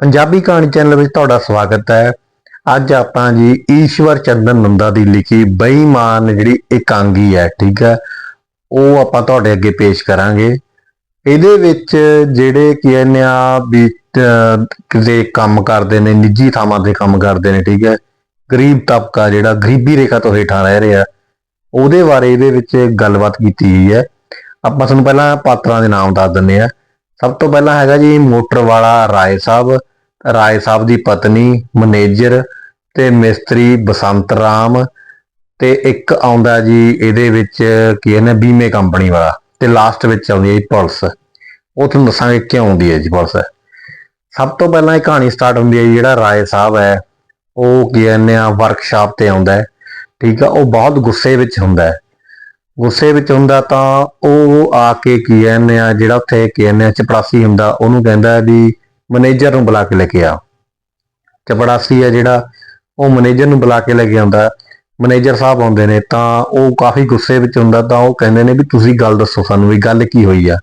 ਪੰਜਾਬੀ ਕਹਾਣੀ ਚੈਨਲ ਵਿੱਚ ਤੁਹਾਡਾ ਸਵਾਗਤ ਹੈ। ਅੱਜ ਆਪਾਂ ਜੀ ਈਸ਼ਵਰ ਚੰਦਨ ਨੰਦਾ ਦੀ ਲਿਖੀ ਬੇਈਮਾਨ ਜਿਹੜੀ ਇਕਾਂਗੀ ਹੈ, ਠੀਕ ਹੈ, ਉਹ ਆਪਾਂ ਤੁਹਾਡੇ ਅੱਗੇ ਪੇਸ਼ ਕਰਾਂਗੇ। ਇਹਦੇ ਵਿੱਚ ਜਿਹੜੇ ਕੀ ਕਹਿੰਦੇ ਆ ਵੀ ਕਿਤੇ ਕੰਮ ਕਰਦੇ ਨੇ, ਨਿੱਜੀ ਥਾਵਾਂ ਤੇ ਕੰਮ ਕਰਦੇ ਨੇ, ਠੀਕ ਹੈ, ਗਰੀਬ ਤਬਕਾ ਜਿਹੜਾ ਗਰੀਬੀ ਰੇਖਾ ਤੋਂ ਹੇਠਾਂ ਰਹਿ ਰਿਹਾ, ਉਹਦੇ ਬਾਰੇ ਇਹਦੇ ਵਿੱਚ ਗੱਲਬਾਤ ਕੀਤੀ ਗਈ ਹੈ। ਆਪਾਂ ਤੁਹਾਨੂੰ ਪਹਿਲਾਂ ਪਾਤਰਾਂ ਦੇ ਨਾਮ ਦੱਸ ਦਿੰਦੇ ਆ ਸਭ ਤੋਂ ਪਹਿਲਾਂ ਹੈਗਾ ਜੀ ਮੋਟਰ ਵਾਲਾ ਰਾਏ ਸਾਹਿਬ। ਰਾਏ ਸਾਹਿਬ ਦੀ ਪਤਨੀ ਮੈਨੇਜਰ ਤੇ ਮਿਸਤਰੀ ਬਸੰਤ ਰਾਮ ਤੇ ਇੱਕ ਆਉਂਦਾ ਜੀ ਇਹਦੇ ਵਿੱਚ ਕੀ ਇਹਨੇ ਬੀਮੇ ਕੰਪਨੀ ਵਾਲਾ ਤੇ ਲਾਸਟ ਵਿੱਚ ਆਉਂਦੀ ਹੈ ਜੀ ਪੁਲਿਸ। ਉਹ ਤੁਹਾਨੂੰ ਦੱਸਾਂਗੇ ਕਿਉਂ ਆਉਂਦੀ ਹੈ ਜੀ ਪੁਲਿਸ। ਸਭ ਤੋਂ ਪਹਿਲਾਂ ਇਹ ਕਹਾਣੀ ਸਟਾਰਟ ਹੁੰਦੀ ਹੈ ਜੀ, ਜਿਹੜਾ ਰਾਏ ਸਾਹਿਬ ਹੈ ਉਹ ਕੀ ਕਹਿੰਦੇ ਆ ਵਰਕਸ਼ਾਪ ਤੇ ਆਉਂਦਾ ਹੈ ਠੀਕ ਆ ਉਹ ਬਹੁਤ ਗੁੱਸੇ ਵਿੱਚ ਹੁੰਦਾ ਹੈ। ਗੁੱਸੇ ਵਿੱਚ ਹੁੰਦਾ ਤਾਂ ਉਹ ਆ ਕੇ ਕੀ ਕਹਿੰਦੇ ਆ ਜਿਹੜਾ ਉੱਥੇ ਕੀ ਕਹਿੰਦੇ ਆ ਚਪੜਾਸੀ ਹੁੰਦਾ ਉਹਨੂੰ ਕਹਿੰਦਾ ਵੀ ਮੈਨੇਜਰ ਨੂੰ ਬੁਲਾ ਕੇ ਲੈ ਕੇ ਆ। ਚਪੜਾਸੀ ਆ ਜਿਹੜਾ ਉਹ ਮੈਨੇਜਰ ਨੂੰ ਬੁਲਾ ਕੇ ਲੈ ਕੇ ਆਉਂਦਾ। ਮੈਨੇਜਰ ਸਾਹਿਬ ਆਉਂਦੇ ਨੇ ਤਾਂ ਉਹ ਕਾਫੀ ਗੁੱਸੇ ਵਿੱਚ ਹੁੰਦਾ, ਤਾਂ ਉਹ ਕਹਿੰਦੇ ਨੇ ਵੀ ਤੁਸੀਂ ਗੱਲ ਦੱਸੋ ਸਾਨੂੰ ਵੀ ਗੱਲ ਕੀ ਹੋਈ ਆ।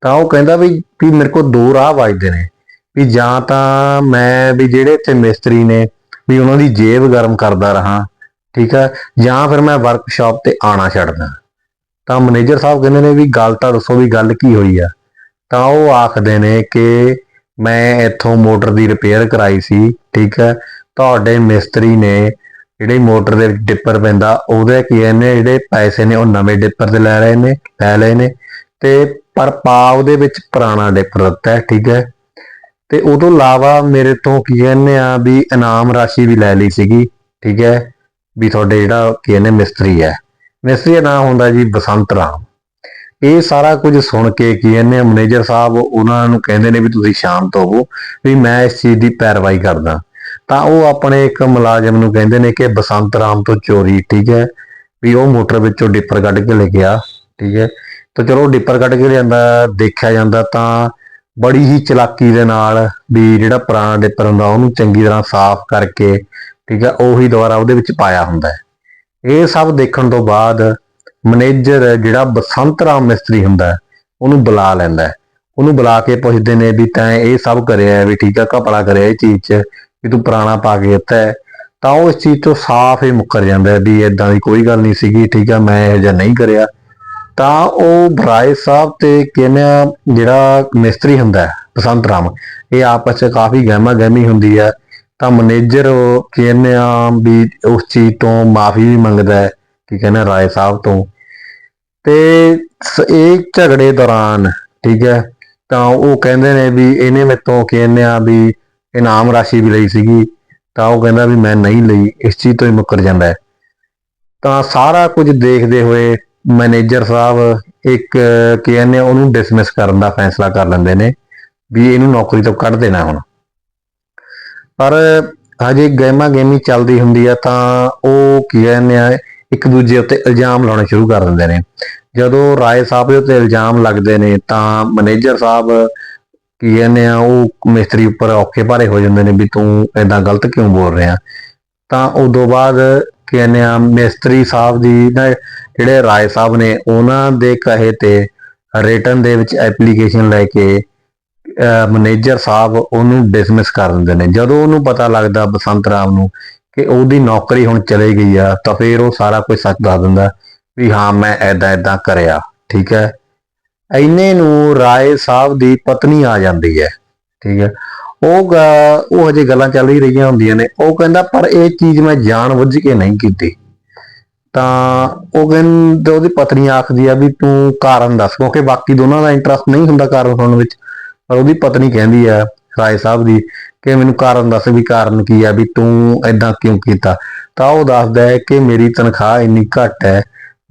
ਤਾਂ ਉਹ ਕਹਿੰਦਾ ਵੀ ਵੀ ਮੇਰੇ ਕੋਲ ਦੋ ਰਾਹ ਵੱਜਦੇ ਨੇ। ਵੀ ਜਾਂ ਤਾਂ ਮੈਂ ਵੀ ਜਿਹੜੇ ਇੱਥੇ ਮਿਸਤਰੀ ਨੇ, ਵੀ ਉਹਨਾਂ ਦੀ ਜੇਬ ਗਰਮ ਕਰਦਾ ਰਹਾ, ਠੀਕ ਆ, ਜਾਂ ਫਿਰ ਮੈਂ ਵਰਕਸ਼ਾਪ ਤੇ ਆਣਾ ਛੱਡਦਾ। ਤਾਂ ਮੈਨੇਜਰ ਸਾਹਿਬ ਕਹਿੰਦੇ ਨੇ ਵੀ, ਗੱਲ ਤਾਂ ਦੱਸੋ ਵੀ ਗੱਲ ਕੀ ਹੋਈ ਆ। ਤਾਂ ਉਹ ਆਖਦੇ ਨੇ ਕਿ ਮੈਂ ਇੱਥੋਂ ਮੋਟਰ ਦੀ ਰਿਪੇਅਰ ਕਰਾਈ ਸੀ, ਠੀਕ ਹੈ। ਤੁਹਾਡੇ ਮਿਸਤਰੀ ਨੇ ਜਿਹੜੀ ਮੋਟਰ ਦੇ ਵਿੱਚ ਡਿੱਪਰ ਪੈਂਦਾ, ਉਹਦੇ ਕੀ ਇਹਨੇ ਜਿਹੜੇ ਪੈਸੇ ਨੇ, ਉਹ ਨਵੇਂ ਡਿੱਪਰ ਤੇ ਲੈ ਰਹੇ ਨੇ, ਲੈ ਲਏ ਨੇ। ਤੇ ਪਰ ਪਾ ਉਹਦੇ ਵਿੱਚ ਪੁਰਾਣਾ ਡਿੱਪਰ ਦਿੱਤਾ ਹੈ ਠੀਕ ਹੈ। ਤੇ ਉਹ ਤੋਂ ਇਲਾਵਾ ਮੇਰੇ ਤੋਂ ਕੀ ਕਹਿੰਦੇ ਆ ਵੀ ਇਨਾਮ ਰਾਸ਼ੀ ਵੀ ਲੈ ਲਈ ਸੀਗੀ, ਠੀਕ ਹੈ। ਵੀ ਤੁਹਾਡੇ ਜਿਹੜਾ ਕੀ ਕਹਿੰਦੇ ਮਿਸਤਰੀ ਹੈ। ਮਿਸਤਰੀ ਦਾ ਨਾਮ ਹੁੰਦਾ ਜੀ ਬਸੰਤ ਰਾਮ। ਇਹ ਸਾਰਾ ਕੁਝ ਸੁਣ ਕੇ ਕੀ ਕਹਿੰਦੇ ਆ ਮੈਨੇਜਰ ਸਾਹਿਬ ਉਹਨਾਂ ਨੂੰ ਕਹਿੰਦੇ ਨੇ ਵੀ ਤੁਸੀਂ ਸ਼ਾਂਤ ਹੋਵੋ, ਵੀ ਮੈਂ ਇਸ ਚੀਜ਼ ਦੀ ਪੈਰਵਾਈ ਕਰਦਾ। ਤਾਂ ਉਹ ਆਪਣੇ ਇੱਕ ਮੁਲਾਜ਼ਮ ਨੂੰ ਕਹਿੰਦੇ ਨੇ ਕਿ ਬਸੰਤ ਰਾਮ ਤੋਂ ਚੋਰੀ, ਠੀਕ ਹੈ, ਵੀ ਉਹ ਮੋਟਰ ਵਿੱਚੋਂ ਡਿੱਪਰ ਕੱਢ ਕੇ ਲੈ ਗਿਆ ਠੀਕ ਹੈ। ਤਾਂ ਚਲੋ ਡਿੱਪਰ ਕੱਢ ਕੇ ਲਿਆਂਦਾ, ਦੇਖਿਆ ਜਾਂਦਾ ਤਾਂ ਬੜੀ ਹੀ ਚਲਾਕੀ ਦੇ ਨਾਲ ਵੀ ਜਿਹੜਾ ਪੁਰਾਣਾ ਡਿੱਪਰ ਹੁੰਦਾ ਉਹਨੂੰ ਚੰਗੀ ਤਰ੍ਹਾਂ ਸਾਫ਼ ਕਰਕੇ, ਠੀਕ ਹੈ, ਉਹੀ ਦੁਬਾਰਾ ਉਹਦੇ ਵਿੱਚ ਪਾਇਆ ਹੁੰਦਾ ਹੈ। ਇਹ ਸਭ ਦੇਖਣ ਤੋਂ ਬਾਅਦ ਮੈਨੇਜਰ ਜਿਹੜਾ ਬਸੰਤ ਰਾਮ ਮਿਸਤਰੀ ਹੁੰਦਾ ਹੈ, ਉਹਨੂੰ ਬੁਲਾ ਲੈਂਦਾ ਹੈ। ਉਹਨੂੰ ਬੁਲਾ ਕੇ ਪੁੱਛਦੇ ਨੇ ਵੀ ਤੈਂ ਇਹ ਸਭ ਕਰਿਆ ਵੀ ਠੀਕ ਆ ਘਪਲਾ ਕਰਿਆ ਇਹ ਚੀਜ਼ 'ਚ ਵੀ ਤੂੰ ਪੁਰਾਣਾ ਪਾ ਕੇ ਦਿੱਤਾ ਹੈ। ਤਾਂ ਉਹ ਇਸ ਚੀਜ਼ ਤੋਂ ਸਾਫ਼ ਹੀ ਮੁੱਕਰ ਜਾਂਦਾ ਵੀ ਇਦਾਂ ਦੀ ਕੋਈ ਗੱਲ ਨਹੀਂ ਸੀਗੀ ਠੀਕ ਆ ਮੈਂ ਇਹ ਜਿਹਾ ਨਹੀਂ ਕਰਿਆ ਤਾਂ ਉਹ ਭਰਾਏ ਸਾਹਿਬ ਤੇ ਕਹਿੰਦੇ ਆ ਜਿਹੜਾ ਮਿਸਤਰੀ ਹੁੰਦਾ ਬਸੰਤ ਰਾਮ ਇਹ ਆਪਸ 'ਚ ਕਾਫੀ ਗਹਿਮਾ ਗਹਿਮੀ ਹੁੰਦੀ ਹੈ ਤਾਂ ਮੈਨੇਜਰ ਕਹਿੰਦੇ ਆ ਵੀ ਉਸ ਚੀਜ਼ ਤੋਂ ਮਾਫੀ ਵੀ ਮੰਗਦਾ ਹੈ ਕਿ ਕਹਿੰਦੇ ਰਾਏ ਸਾਹਿਬ ਤੋਂ ਤੇ ਇਹ ਝਗੜੇ ਦੌਰਾਨ, ਠੀਕ ਹੈ, ਤਾਂ ਉਹ ਕਹਿੰਦੇ ਨੇ ਵੀ ਇਹਨੇ ਮੇਤੋਂ ਕਹਿੰਦੇ ਆ ਵੀ ਇਨਾਮ ਰਾਸ਼ੀ ਵੀ ਲਈ ਸੀਗੀ, ਤਾਂ ਉਹ ਕਹਿੰਦਾ ਵੀ ਮੈਂ ਨਹੀਂ ਲਈ, ਇਸ ਚੀਜ਼ ਤੋਂ ਹੀ ਮੁੱਕਰ ਜਾਂਦਾ ਹੈ। ਤਾਂ ਸਾਰਾ ਕੁਝ ਦੇਖਦੇ ਹੋਏ ਮੈਨੇਜਰ ਸਾਹਿਬ ਇੱਕ ਕਹਿੰਦੇ ਉਹਨੂੰ ਡਿਸਮਿਸ ਕਰਨ ਦਾ ਫੈਸਲਾ ਕਰ ਲੈਂਦੇ ਨੇ ਵੀ ਇਹਨੂੰ ਨੌਕਰੀ ਤੋਂ ਕੱਢ ਦੇਣਾ ਹੁਣ। ਪਰ ਹਜੇ ਗੇਮਾਂ ਗੇਮੀ ਚੱਲਦੀ ਹੁੰਦੀ ਆ ਤਾਂ ਉਹ ਕੀ ਕਹਿੰਦੇ ਆ ਇੱਕ ਦੂਜੇ ਉੱਤੇ ਇਲਜ਼ਾਮ ਲਾਉਣੇ ਸ਼ੁਰੂ ਕਰ ਦਿੰਦੇ ਨੇ। ਜਦੋਂ ਰਾਏ ਸਾਹਿਬ ਦੇ ਉੱਤੇ ਇਲਜ਼ਾਮ ਲੱਗਦੇ ਨੇ, ਤਾਂ ਮੈਨੇਜਰ ਸਾਹਿਬ ਕੀ ਕਹਿੰਦੇ ਆ, ਉਹ ਮਿਸਤਰੀ ਉੱਪਰ ਔਖੇ ਭਾਰੇ ਹੋ ਜਾਂਦੇ ਨੇ ਵੀ ਤੂੰ ਏਦਾਂ ਗਲਤ ਕਿਉਂ ਬੋਲ ਰਿਹਾ? ਤਾਂ ਉਦੋਂ ਬਾਅਦ ਕੀ ਕਹਿੰਦੇ ਆ, ਮਿਸਤਰੀ ਸਾਹਿਬ ਦੀ ਨਾ, ਜਿਹੜੇ ਰਾਏ ਸਾਹਿਬ ਨੇ, ਉਹਨਾਂ ਦੇ ਕਹੇ ਤੇ ਰਿਟਰਨ ਦੇ ਵਿੱਚ ਐਪਲੀਕੇਸ਼ਨ ਲੈ ਕੇ ਮੈਨੇਜਰ ਸਾਹਿਬ ਉਹਨੂੰ ਡਿਸਮਿਸ ਕਰ ਦਿੰਦੇ ਨੇ। ਜਦੋਂ ਉਹਨੂੰ ਪਤਾ ਲੱਗਦਾ ਬਸੰਤ ਰਾਮ ਨੂੰ ਕਿ ਉਹਦੀ ਨੌਕਰੀ ਹੁਣ ਚਲੇ ਗਈ ਆ, ਤਾਂ ਫਿਰ ਉਹ ਸਾਰਾ ਕੁਝ ਸੱਚ ਦੱਸ ਦਿੰਦਾ ਵੀ ਹਾਂ, ਮੈਂ ਐਦਾਂ ਐਦਾਂ ਕਰਿਆ, ਠੀਕ ਹੈ? ਐਨੇ ਨੂੰ ਰਾਏ ਸਾਹਿਬ ਦੀ ਪਤਨੀ ਆ ਜਾਂਦੀ ਹੈ, ਠੀਕ ਹੈ? ਉਹ ਗ- ਉਹ ਹਜੇ ਗੱਲਾਂ ਚੱਲ ਹੀ ਰਹੀਆਂ ਹੁੰਦੀਆਂ ਨੇ, ਉਹ ਕਹਿੰਦਾ, ਪਰ ਇਹ ਚੀਜ਼ ਮੈਂ ਜਾਣ ਬੁੱਝ ਕੇ ਨਹੀਂ ਕੀਤੀ। ਤਾਂ ਉਹ ਕਹਿੰਦੇ, ਉਹਦੀ ਪਤਨੀ ਆਖਦੀ ਆ ਵੀ ਤੂੰ ਕਾਰਨ ਦੱਸ, ਕਿਉਂਕਿ ਬਾਕੀ ਦੋਨਾਂ ਦਾ ਇੰਟਰਸਟ ਨਹੀਂ ਹੁੰਦਾ ਕਾਰਨ ਸੁਣਨ ਵਿੱਚ, ਪਰ ਉਹਦੀ ਪਤਨੀ ਕਹਿੰਦੀ ਆ ਰਾਏ ਸਾਹਿਬ ਦੀ ਕਿ ਮੈਨੂੰ ਕਾਰਨ ਦੱਸ ਵੀ ਕਾਰਨ ਕੀ ਆ ਵੀ ਤੂੰ ਐਦਾਂ ਕਿਉਂ ਕੀਤਾ? ਤਾਂ ਉਹ ਦੱਸਦਾ ਹੈ ਕਿ ਮੇਰੀ ਤਨਖਾਹ ਇੰਨੀ ਘੱਟ ਹੈ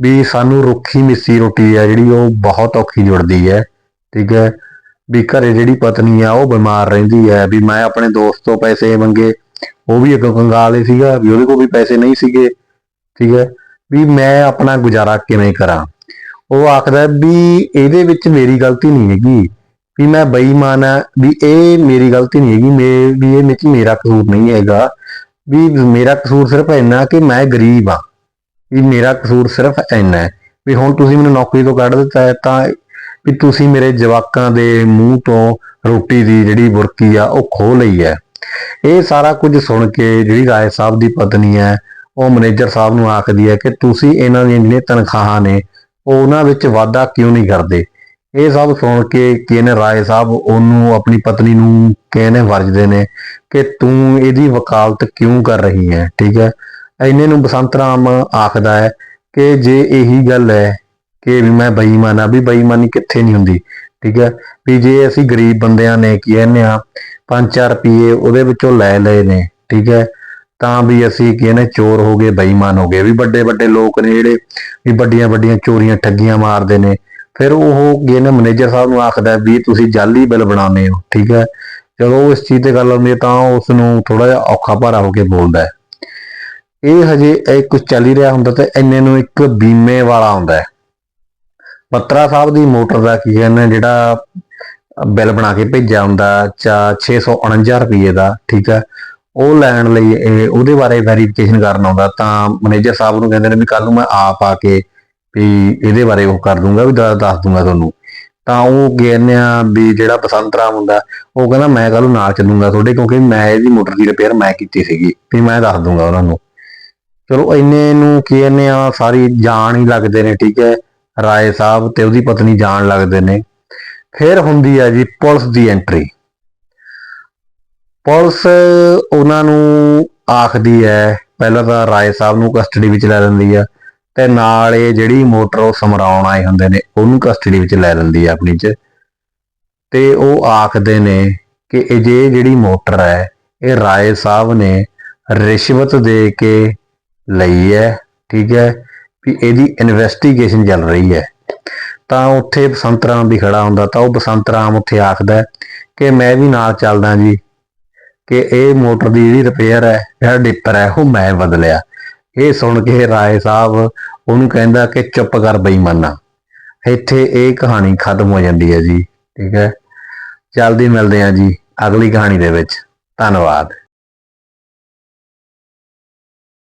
ਵੀ ਸਾਨੂੰ ਰੁੱਖੀ ਮਿੱਸੀ ਰੋਟੀ ਆ ਜਿਹੜੀ ਉਹ ਬਹੁਤ ਔਖੀ ਜੁੜਦੀ ਹੈ, ਠੀਕ ਹੈ? ਵੀ ਘਰੇ ਜਿਹੜੀ ਪਤਨੀ ਆ ਉਹ ਬਿਮਾਰ ਰਹਿੰਦੀ ਹੈ, ਵੀ ਮੈਂ ਆਪਣੇ ਦੋਸਤ ਤੋਂ ਪੈਸੇ ਮੰਗੇ, ਉਹ ਵੀ ਅੱਗੋਂ ਕੰਗਾਲ ਹੀ ਸੀਗਾ, ਵੀ ਉਹਦੇ ਕੋਲ ਵੀ ਪੈਸੇ ਨਹੀਂ ਸੀਗੇ, ਠੀਕ ਹੈ? ਵੀ ਮੈਂ ਆਪਣਾ ਗੁਜ਼ਾਰਾ ਕਿਵੇਂ ਕਰਾਂ? ਉਹ ਆਖਦਾ ਵੀ ਇਹਦੇ ਵਿੱਚ ਮੇਰੀ ਗਲਤੀ ਨਹੀਂ ਹੈਗੀ। ਵੀ ਮੈਂ ਬੇਈਮਾਨ ਆ ਵੀ ਇਹ ਮੇਰੀ ਗਲਤੀ ਨਹੀਂ ਹੈਗੀ, ਮੇ, ਵੀ ਇਹ ਵਿੱਚ ਮੇਰਾ ਕਸੂਰ ਨਹੀਂ ਹੈਗਾ। ਵੀ ਮੇਰਾ ਕਸੂਰ ਸਿਰਫ ਇੰਨਾ ਕਿ ਮੈਂ ਗਰੀਬ ਆ ਵੀ ਮੇਰਾ ਕਸੂਰ ਸਿਰਫ ਇੰਨਾ ਹੈ। ਵੀ ਹੁਣ ਤੁਸੀਂ ਮੈਨੂੰ ਨੌਕਰੀ ਤੋਂ ਕੱਢ ਦਿੱਤਾ ਹੈ, ਤਾਂ ਵੀ ਤੁਸੀਂ ਮੇਰੇ ਜਵਾਕਾਂ ਦੇ ਮੂੰਹ ਤੋਂ ਰੋਟੀ ਦੀ ਜਿਹੜੀ ਬੁਰਕੀ ਆ, ਉਹ ਖੋਹ ਲਈ ਹੈ। ਇਹ ਸਾਰਾ ਕੁਝ ਸੁਣ ਕੇ ਜਿਹੜੀ ਰਾਏ ਸਾਹਿਬ ਦੀ ਪਤਨੀ ਹੈ, ਉਹ ਮੈਨੇਜਰ ਸਾਹਿਬ ਨੂੰ ਆਖਦੀ ਹੈ ਕਿ ਤੁਸੀਂ ਇਹਨਾਂ ਦੀਆਂ ਜਿਹੜੀਆਂ ਤਨਖਾਹਾਂ ਨੇ ਉਹਨਾਂ ਵਿੱਚ ਵਾਧਾ ਕਿਉਂ ਨਹੀਂ ਕਰਦੇ? ਇਹ ਸਭ ਸੁਣ ਕੇ ਕੀ ਰਾਏ ਸਾਹਿਬ ਉਹਨੂੰ, ਆਪਣੀ ਪਤਨੀ ਨੂੰ ਕਹਿੰਦੇ ਵਰਜਦੇ ਨੇ ਕਿ ਤੂੰ ਇਹਦੀ ਵਕਾਲਤ ਕਿਉਂ ਕਰ ਰਹੀ ਹੈ, ਠੀਕ ਹੈ? ਐਨੇ ਨੂੰ ਬਸੰਤ ਰਾਮ ਆਖਦਾ ਹੈ ਕਿ ਜੇ ਇਹੀ ਗੱਲ ਹੈ ਕਿ ਵੀ ਮੈਂ ਬੇਈਮਾਨ ਆ ਵੀ ਬੇਈਮਾਨੀ ਕਿੱਥੇ ਨਹੀਂ ਹੁੰਦੀ, ਠੀਕ ਹੈ? ਵੀ ਜੇ ਅਸੀਂ ਗਰੀਬ ਬੰਦਿਆਂ ਨੇ ਕੀ ਕਹਿੰਦੇ ਆ 5-4 ਰੁਪਏ ਉਹਦੇ ਵਿੱਚੋਂ ਲੈ ਲਏ ਨੇ, ਠੀਕ ਹੈ? ਤਾਂ ਵੀ ਅਸੀਂ ਕੀ ਕਹਿੰਦੇ, ਚੋਰ ਹੋ ਗਏ, ਬੇਈਮਾਨ ਹੋ ਗਏ, ਵੀ ਵੱਡੇ ਵੱਡੇ ਲੋਕ ਨੇ ਜਿਹੜੇ ਵੀ ਵੱਡੀਆਂ ਵੱਡੀਆਂ ਚੋਰੀਆਂ, ਠੱਗੀਆਂ ਮਾਰਦੇ ਨੇ ਫਿਰ ਉਹ ਕੀ ਮੈਨੇਜਰ ਸਾਹਿਬ ਨੂੰ ਆਖਦਾ ਵੀ ਤੁਸੀਂ ਜਾਲੀ ਬਿੱਲ ਬਣਾਉਂਦੇ ਹੋ, ਠੀਕ ਹੈ? ਜਦੋਂ ਉਹ ਇਸ ਚੀਜ਼ ਤੇ ਗੱਲ ਆਉਂਦੀ ਹੈ ਤਾਂ ਉਸ ਨੂੰ ਥੋੜਾ ਜਿਹਾ ਔਖਾ ਭਾਰਾ ਹੋ ਕੇ ਬੋਲਦਾ ਹੈ। ਇਹ ਹਜੇ ਇਹ ਕੁਝ ਚੱਲ ਹੀ ਰਿਹਾ ਹੁੰਦਾ ਤੇ ਇੰਨੇ ਨੂੰ ਇੱਕ ਬੀਮੇ ਵਾਲਾ ਆਉਂਦਾ ਹੈ। ਬੱਤਰਾ ਸਾਹਿਬ ਦੀ ਮੋਟਰ ਦਾ ਕੀ ਕਹਿੰਦੇ ਜਿਹੜਾ ਬਿੱਲ ਬਣਾ ਕੇ ਭੇਜਿਆ ਹੁੰਦਾ ਚਾ 649 ਰੁਪਏ ਦਾ, ਠੀਕ ਹੈ? ਉਹ ਲੈਣ ਲਈ ਉਹਦੇ ਬਾਰੇ ਵੈਰੀਫਿਕੇਸ਼ਨ ਕਰਨ ਆਉਂਦਾ ਤਾਂ ਮੈਨੇਜਰ ਸਾਹਿਬ ਨੂੰ ਕਹਿੰਦੇ ਨੇ ਵੀ ਕੱਲ ਨੂੰ ਮੈਂ ਆਪ ਆ ਕੇ ਵੀ ਇਹਦੇ ਬਾਰੇ ਉਹ ਕਰ ਦੂੰਗਾ, ਵੀ ਦੱਸ ਦੂੰਗਾ ਤੁਹਾਨੂੰ। ਤਾਂ ਉਹ ਕਹਿੰਦੇ ਆ ਵੀ ਜਿਹੜਾ ਬਸੰਤ ਰਾਮ ਹੁੰਦਾ, ਉਹ ਕਹਿੰਦਾ ਮੈਂ ਕੱਲ ਨੂੰ ਨਾਲ ਚੱਲੂੰਗਾ ਤੁਹਾਡੇ, ਕਿਉਂਕਿ ਮੈਂ ਇਹਦੀ ਮੋਟਰ ਦੀ ਰਿਪੇਅਰ ਮੈਂ ਕੀਤੀ ਸੀਗੀ, ਵੀ ਮੈਂ ਦੱਸ ਦੂੰਗਾ ਉਹਨਾਂ ਨੂੰ। ਚਲੋ ਇੰਨੇ ਨੂੰ ਕੀ ਕਹਿੰਦੇ ਆ, ਸਾਰੀ ਜਾਣ ਹੀ ਲੱਗਦੇ ਨੇ, ਠੀਕ ਹੈ, ਰਾਏ ਸਾਹਿਬ ਤੇ ਉਹਦੀ ਪਤਨੀ ਜਾਣ ਲੱਗਦੇ ਨੇ। ਫਿਰ ਹੁੰਦੀ ਆ ਜੀ ਪੁਲਿਸ ਦੀ ਐਂਟਰੀ ਪੁਲਿਸ ਉਹਨਾਂ ਨੂੰ ਆਖਦੀ ਹੈ, ਪਹਿਲਾਂ ਤਾਂ ਰਾਏ ਸਾਹਿਬ ਨੂੰ ਕਸਟਡੀ ਵਿੱਚ ਲੈ ਲੈਂਦੀ ਆ ਤੇ ਨਾਲ ਇਹ ਜਿਹੜੀ ਮੋਟਰ ਉਹ ਸਮਰਾਉਣ ਆਏ ਹੁੰਦੇ ਨੇ, ਉਹਨੂੰ ਕਸਟਡੀ ਵਿੱਚ ਲੈ ਲੈਂਦੀ ਆ ਆਪਣੀ ਚ। ਤੇ ਉਹ ਆਖਦੇ ਨੇ ਕਿ ਇਹ ਜੇ ਜਿਹੜੀ ਮੋਟਰ ਹੈ, ਇਹ ਰਾਏ ਸਾਹਿਬ ਨੇ ਰਿਸ਼ਵਤ ਦੇ ਕੇ ਲਈ ਹੈ, ਠੀਕ ਹੈ, ਵੀ ਇਹਦੀ ਇਨਵੈਸਟੀਗੇਸ਼ਨ ਚੱਲ ਰਹੀ ਹੈ। ਤਾਂ ਉੱਥੇ ਬਸੰਤ ਰਾਮ ਵੀ ਖੜਾ ਹੁੰਦਾ, ਤਾਂ ਉਹ ਬਸੰਤ ਰਾਮ ਉੱਥੇ ਆਖਦਾ ਕਿ ਮੈਂ ਵੀ ਨਾਲ ਚੱਲਦਾ ਜੀ, ਕਿ ਇਹ ਮੋਟਰ ਦੀ ਜਿਹੜੀ ਰਿਪੇਅਰ ਹੈ, ਜਿਹੜਾ ਡਿੱਪਰ ਹੈ, ਉਹ ਮੈਂ ਬਦਲਿਆ। ਇਹ ਸੁਣ ਕੇ ਰਾਏ ਸਾਹਿਬ ਉਹਨੂੰ ਕਹਿੰਦਾ ਕਿ ਚੁੱਪ ਕਰ ਬੇਈਮਾਨਾ। ਇੱਥੇ ਇਹ ਕਹਾਣੀ ਖਤਮ ਹੋ ਜਾਂਦੀ ਹੈ ਜੀ, ਠੀਕ ਹੈ। ਜਲਦੀ ਮਿਲਦੇ ਹਾਂ ਜੀ ਅਗਲੀ ਕਹਾਣੀ ਦੇ ਵਿੱਚ। ਧੰਨਵਾਦ।